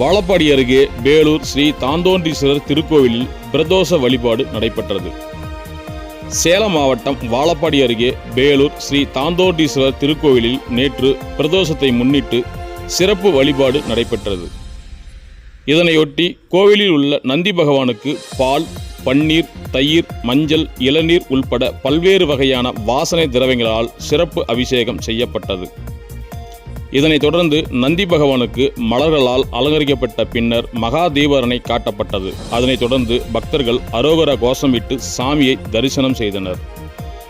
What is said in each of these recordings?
வாழப்பாடி அருகே வேலூர் ஸ்ரீ தாந்தோன்றீஸ்வரர் திருக்கோவிலில் பிரதோஷ வழிபாடு நடைபெற்றது. சேலம் மாவட்டம் வாழப்பாடி அருகே வேலூர் ஸ்ரீ தாந்தோன்றீஸ்வரர் திருக்கோவிலில் நேற்று பிரதோஷத்தை முன்னிட்டு சிறப்பு வழிபாடு நடைபெற்றது. இதனையொட்டி கோவிலில் உள்ள நந்தி பகவானுக்கு பால் பன்னீர் தயிர் மஞ்சள் இளநீர் உள்பட பல்வேறு வகையான வாசனை திரவங்களால் சிறப்பு அபிஷேகம் செய்யப்பட்டது. இதனைத் தொடர்ந்து நந்தி பகவானுக்கு மலர்களால் அலங்கரிக்கப்பட்ட பின்னர் மகா தீபாரணை காட்டப்பட்டது. அதனைத் தொடர்ந்து பக்தர்கள் அரோகர கோஷமிட்டு சாமியை தரிசனம் செய்தனர்.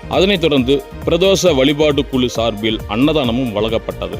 அதனைத் தொடர்ந்து பிரதோஷ வழிபாட்டு குழு சார்பில் அன்னதானமும் வழங்கப்பட்டது.